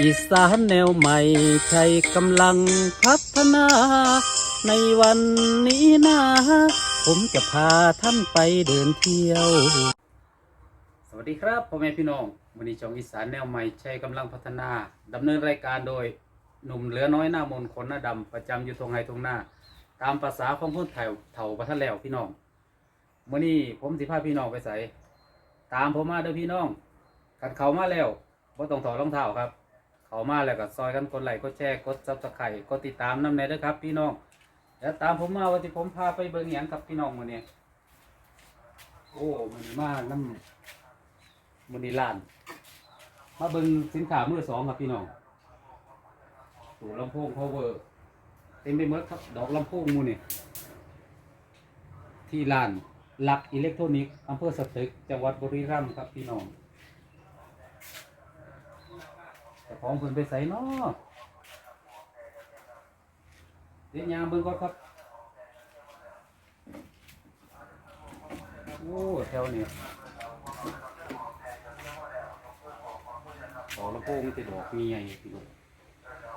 อีสานแนวใหม่ใช้กำลังพัฒนา ในวันนี้นะ ผมจะพาท่านไปเดินเที่ยว สวัสดีครับพ่อแม่พี่น้องวันนี้ช่องอีสานแนวใหม่ใช้กำลังพัฒนาดำเนินรายการโดยหนุ่มเหลือน้อยหน้ามนต์คนหน้าดำประจำอยู่ตรงไฮตรงหน้า ตามภาษาของคนไทยเถ่าประทันแล้วพี่น้องมื่อนี้ผมสิพาพี่น้องไปใส่ตามผมมาเด้อพี่น้องกัดเขามาแล้วบ่ต้องถอดรองเท้าครับ เขามาแล้วก็ซอยกันกดไลค์กดแชร์กดซับสไครต์กดติดตามน้ำแน่ด้อครับ พี่น้องแล้วตามผมมาวันที่ผมพาไปเบิ่งหยังกับพี่น้องมื้อนี้โอ้มันมาน้ำมื้อนี้ล้าน มาเบิ่งสินค้ามือสองครับพี่น้องตู้ลำโพง power เต็มไปหมดครับ ดอกลำโพงมูนี่ที่ร้านหลักอิเล็กทรอนิกส์อำเภอสตึก จังหวัดบุรีรัมย์ครับพี่น้องแต่ ของเพิ่นไปใส่เนาะเดี๋ยวยางเบิ่งก่อนครับ โอ้แถวนี้ดอกลำโพงมีแต่ดอกมีใหญ่พี่น้อง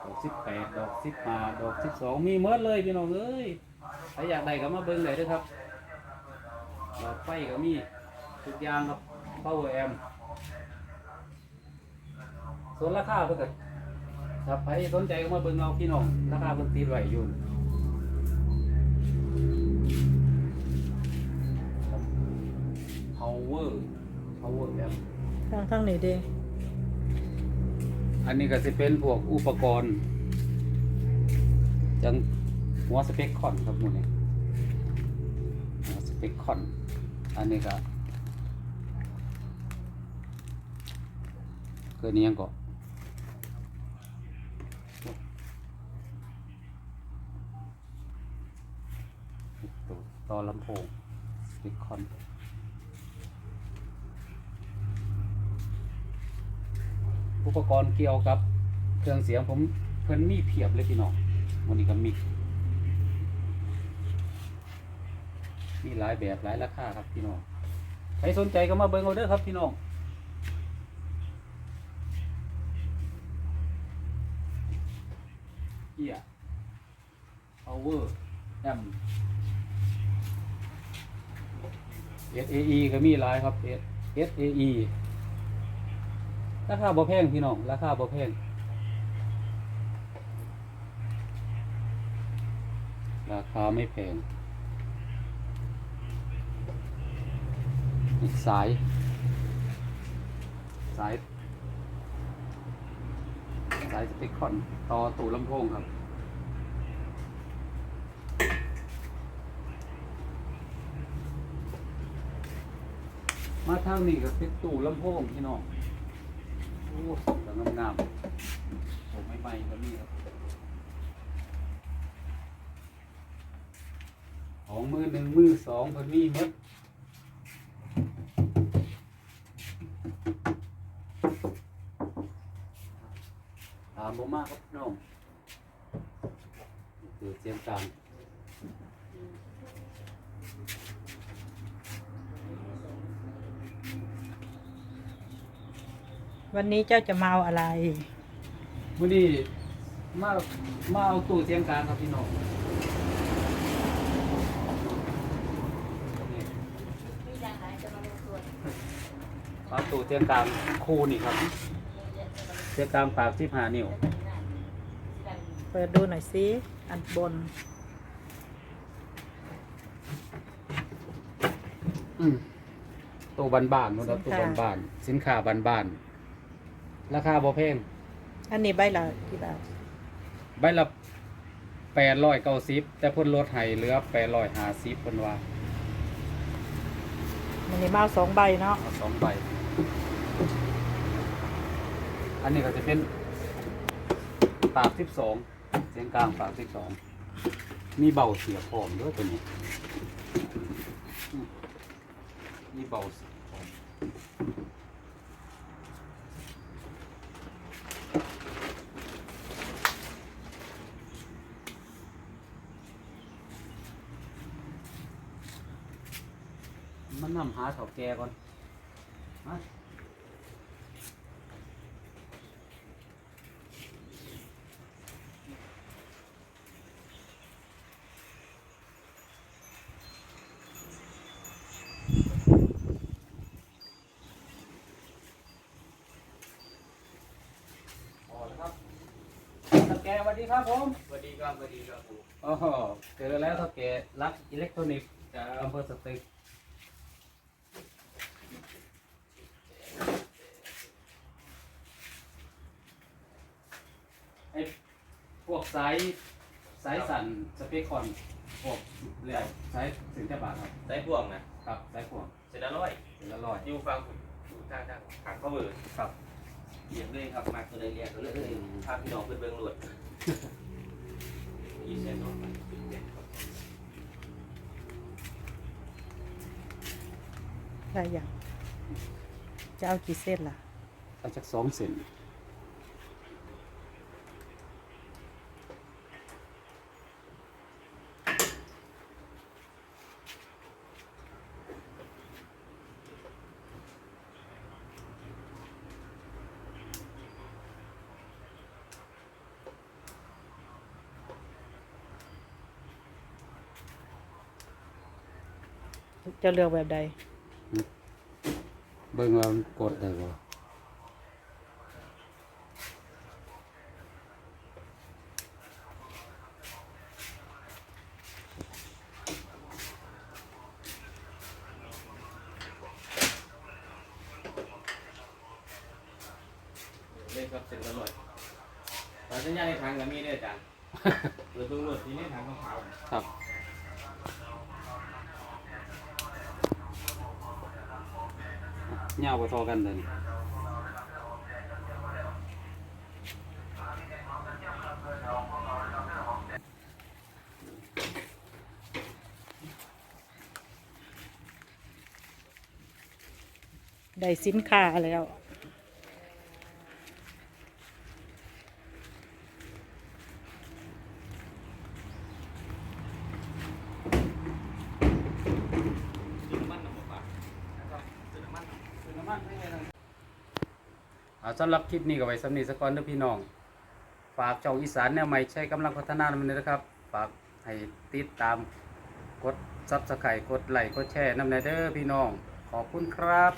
ดอกสิบแปดดอกสิบห้าดอกสิบสองมีเมดเลยพี่น้องเอ้ยใครอยากได้ก็มาเบิ่งเลยเด้อครับดอกไฟก็มีทุกอย่างครับ power amp ส่วนราคาเพื่อนก็ถ้าใครสนใจก็มาเบิ่งเอาพี่น้องราคาเพิ่นตีไว้อยู่ power power amp ทางทางนี้เด้อันนี้ก็จะเป็นพวกอุปกรณ์ จังหัวสเปคคอนครับหมูนี่หัวสเปคคอน อันนี้ก็เกิดนี้ยังก็ตัวต่ อลำโพงสเปคคอนอุปกรณ์เกี่ยวกับเครื่องเสียงผมเพิ่นมีเพียบเลยพี่น้องวันนี้ก็มีมีหลายแบบหลายราคาครับพี่น้องใครสนใจก็มาเบิ่งเอาเด้อครับพี่น้องเอีย power amp SAE ก็มีหลายครับ SAE ราคาบ่แพงพี่น้อง ราคาบ่แพงราคาไม่แพง อีกสาย สาย สายสเปคคอน ต่อตู้ลำโพงครับ มาทางนี้ก็เป็นตู้ลำโพงพี่น้องโอ้สวยงามๆผมไม่ไหม้ก็มีครับของมือหนึ่งมือสองเพิ่นมีหมดตามผมมากครับพี่น้องเดี๋ยวเสียงกาง วันนี้เจ้าจะมาเอาอะไรมื่อนี้มามาเอาตู้เสียงกลางครับพี่น้องเอาตู้เสียงกลางคูนี่ครับ เสียงกลางปากสิบห้านิ้วเปิดดูหน่อยสิอันบน อืมตู้บ้านๆนู่นครับตู้สินค้าบ้านๆสินค้าบ้านๆ ราคาบ่แพงอันนี้ใบละกี่บาทใบละแปดร้อยเก้าสิบแต่เพ่นลดให้เหลือแปดร้อยห้าสิบเพิ่นว่ามันนี้มาเอาสองใบเนาะเอาสองใบ อันนี้ก็จะเป็นปากสิบสองเสียงกลางปากสิบสองมีเบาเสียพร้อมด้วยตัวนี้อืมมีเบาเสียพันนำหาเถาแก่ก่อนมาแกสวัสดีครับผมสวัสดีครับสวัสดีครับผมอ๋อเจอแล้วเท่าแกรักอิเล็กทรอนิกส์จ้าอำเภอสตึก ไอ้พวกสายสายสั่นสเปคคอนพวกเรียกสายถึงจะบาทครับได้พวงนะครับสายพวงเสร็จแล้วร้อยเสร็จละร้อยอยู่ฟังคุณอยู่ทางทางทางข้อมือครับเรียนเลยครับมาตัวใดเรียนตัวเลยพาพี่น้องเพื่อนเบิ่งหลวดอีเซนเนาะได้ยัง จะเอากี่เส้นล่ะเอาจากสองเซนจะเลือกแบบใด เบิ่งว่ามันกดได้บ่เลยครับเสร็จแล้วร้อยตอนสัญญาณในทางก็มีด้วยอาจารย์เปิดเบิ่งหลวดที่นี่ทางขาวครับ เงาวไปทอกันเลยได้สินค้าแล้ว ๆซื้อน้ำมันน้ำมันปลานะครับซื้อน้ำมัน เอาสำหรับคลิปนี้ก็ไว้สำนีสกอนเด้อพี่น้อง ฝากเจ้าอีสานแนวใหม่ใช้กำลังพัฒนามันเลยนะครับ ฝากให้ติดตามกดซับสไครต์กดไลค์กดแชร์น้ำในเด้อพี่น้อง ขอบคุณครับ